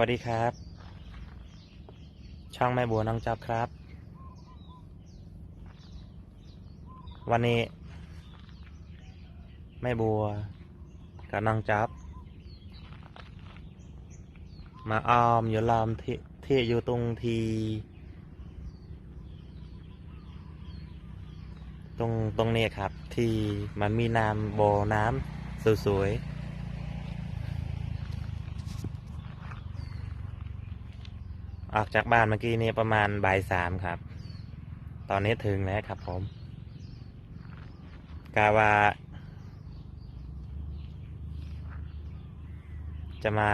วัสดีครับ ช่องแม่บัวน้องจับครับ วันนี้ แม่บัวกับน้องจับ มาอ้อมอยู่ลอมที่ที่อยู่ตรงทีตรงตรงนี้ครับ ที่มันมีน้ำบ่อน้ำสวยๆ ออกจากบ้านเมื่อกี้นี้ประมาณบ่ายสามครับ ตอนนี้ถึงแล้วครับผมกาว่าจะมา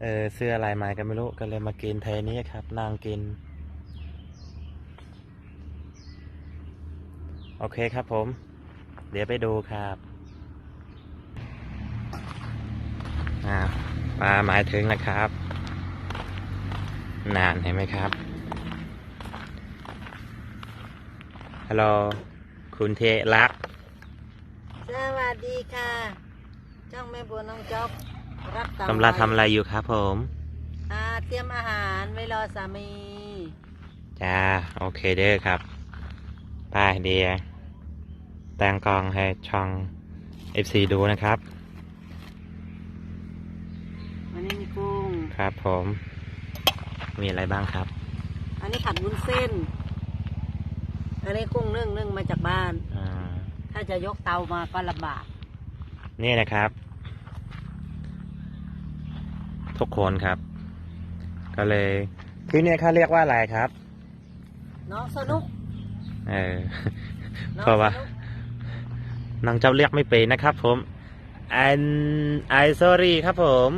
เออเสื้ออะไรมาก็ไม่รู้ก็เลยมากินเทนี้ครับนั่งกิน โอเคครับผม เดี๋ยวไปดูครับอ่ามาหมายถึงนะครับ นานเห็นไหมครับ ฮัลโหล คุณเทลักษณ์สวัสดีค่ะ จ้องแม่บัวน้องจ๊อบรักเต่ากำลังทำอะไรอยู่ครับผม อ่าเตรียมอาหารไว้รอสามี จ้า โอเคเด้อครับไปเดียแต่งกองให้ช่อง FC ดูนะครับ วันนี้มีกุ้ง ครับผม มีอะไรบ้างครับ อันนี้ผัดวุ้นเส้น อันนี้กุ้งนึ่งนึ่งมาจากบ้าน อ่า ถ้าจะยกเตามาก็ลำบาก นี่นะครับ ทุกคนครับ ก็เลยที่เนี่ยเขาเรียกว่าอะไรครับ น้องสนุกเออ น้องเพราะว่า สนุกน้องเจ้าเรียกไม่เป็นนะครับผม and I sorry ครับผม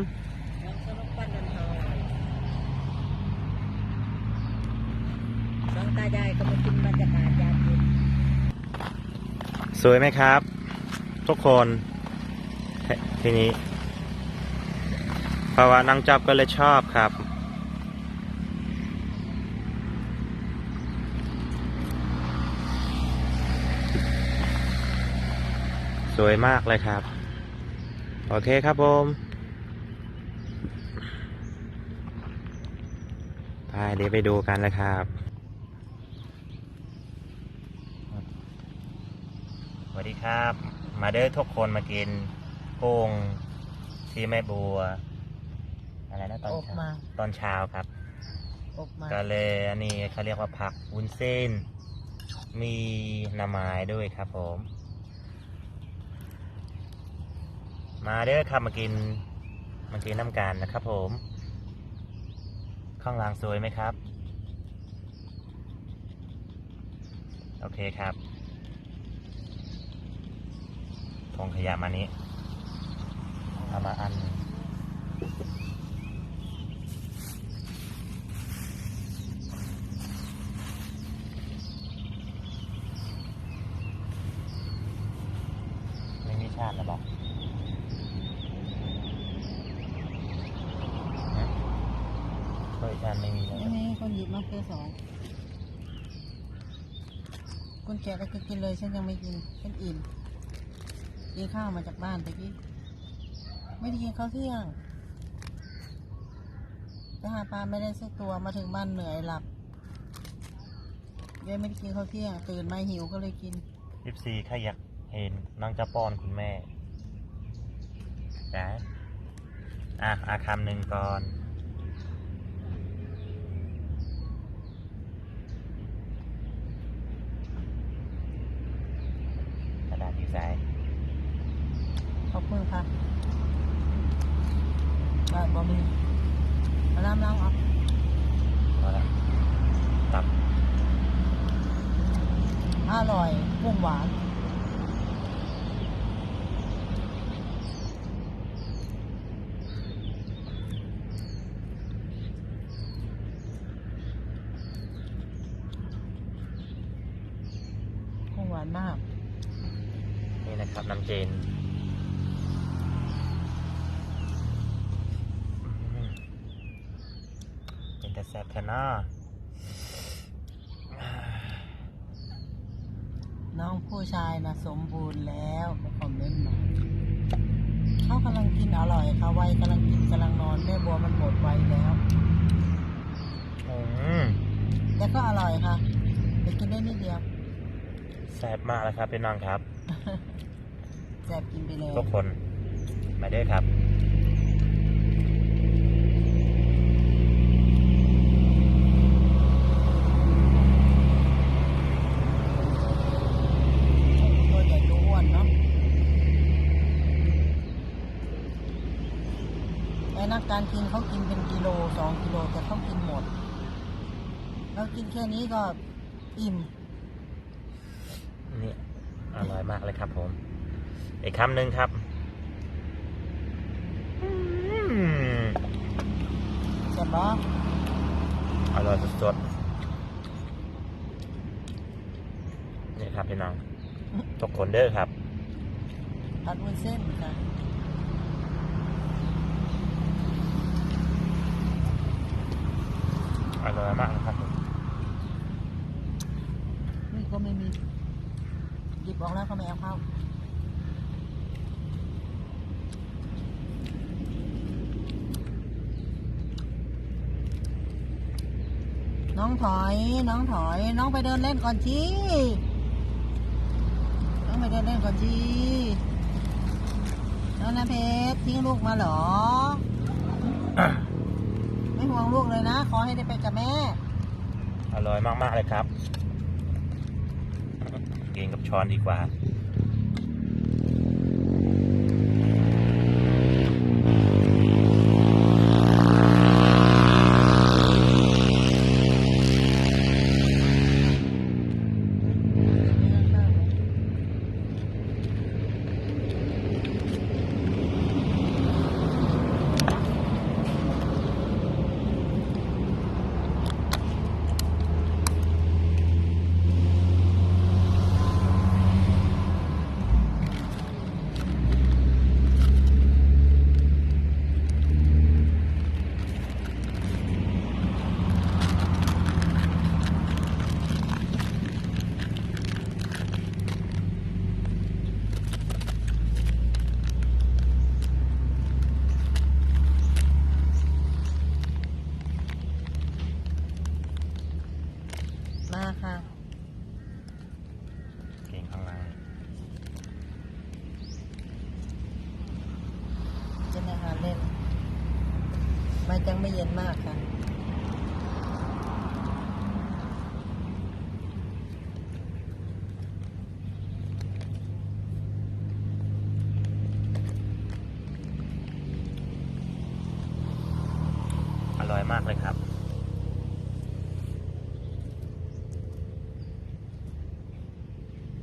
น้องสนุกปั้นนันทองน้องตา ยายก็มากินบรรยากาศยามเย็นสวยไหมครับ ทุกคนทีนี้ เพราะว่าน้องจับก็เลยชอบครับ สวยมากเลยครับ โอเคครับผมไปเดี๋ยวไปดูกันเลยครับ ส วัสดีครับ มาเด้อทุกคนมากินกุ้งที่แม่บัว อะไรนะตอนอบเช้ามา ตอนเช้าครับ อบมาก็เลยอันนี้เขาเรียกว่าผักวุ้นเส้น มีหน่อไม้ด้วยครับผม มาเด้อครับมากินมากินน้ำกันนะครับผม ข้างหล่างสวยไหมครับ โอเคครับ ทงขยะมานี้เอามาอันไม่มีชาติแล้วบอกฮะเฮ้ยชาติไม่มีแล้วไม่ให้คนหยิบมาแค่อสองคนแก่ก็กินเลยฉันยังไม่กินฉันอิ่ม กินข้าวมาจากบ้านตะกี้ไม่ได้กินข้าวเที่ยงไปหาปลาไม่ได้สักตัวมาถึงบ้านเหนื่อยหลับยายไม่ได้กินข้าวเที่ยง ตื่นมาหิวก็เลยกินยิบซีข้าอยากเห็นน้องจะป้อนคุณแม่จ้ะอะอาคำหนึ่งก่อนกระดาษดีไซน์ ขอบคุณค่ะบาทบอมีเอาน้ำล้างออกพอแล้วตับอร่อยกุ้งหวานกุ้งหวานมาก นี่นะครับน้ำเจนอืมเป็น แซ่บแค่น้าน้องผู้ชายนะสมบูรณ์แล้วก็คอมเมนต์มาเขากำลังกินอร่อยค่ะวัยกำลังกินกำลังนอนแม่บัวมันหมดไวแล้วอืมแต่ก็อร่อยค่ะแต่กินได้นิดเดียวแซ่บมากเลยครับพี่น้องครับ แซ่บกินไปเลยทุกคนมาด้อครับ ตัวใหญ่ตัวอ้วนเนาะ ไอ้นักการกินเขากินเป็นกิโลสองกิโลแต่เขากินหมดเรากินแค่นี้ก็อิ่มนี่อร่อยมากเลยครับผม อีกคำหนึ่งครับอืมใช่ปะอร่อยสดๆนี่ครับพี่น้องทุกคนเด้อครับผัดวุ้นเส้นค่ะ อร่อยมากนะครับนี่ก็ไม่มีหยิบออกแล้วเขาไม่เอาเข้าน้องถอย น้องถอย น้องไปเดินเล่นก่อนชีน้องไปเดินเล่นก่อนชีน้องนะเพชรทิ้งลูกมาเหรอ ไม่ห่วงลูกเลยนะ ขอให้ได้ไปกับแม่ อร่อยมาก ๆ เลยครับ กินกับช้อนดีกว่า มา ค่ะ เก่งข้างล่างจะในหาเล่นมันจังไม่เย็นมากค่ะอร่อยมากเลยครับ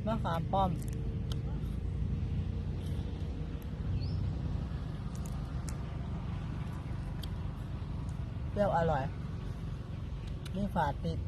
มะขามป้อม เปรี้ยวอร่อย นี่ฝาดติด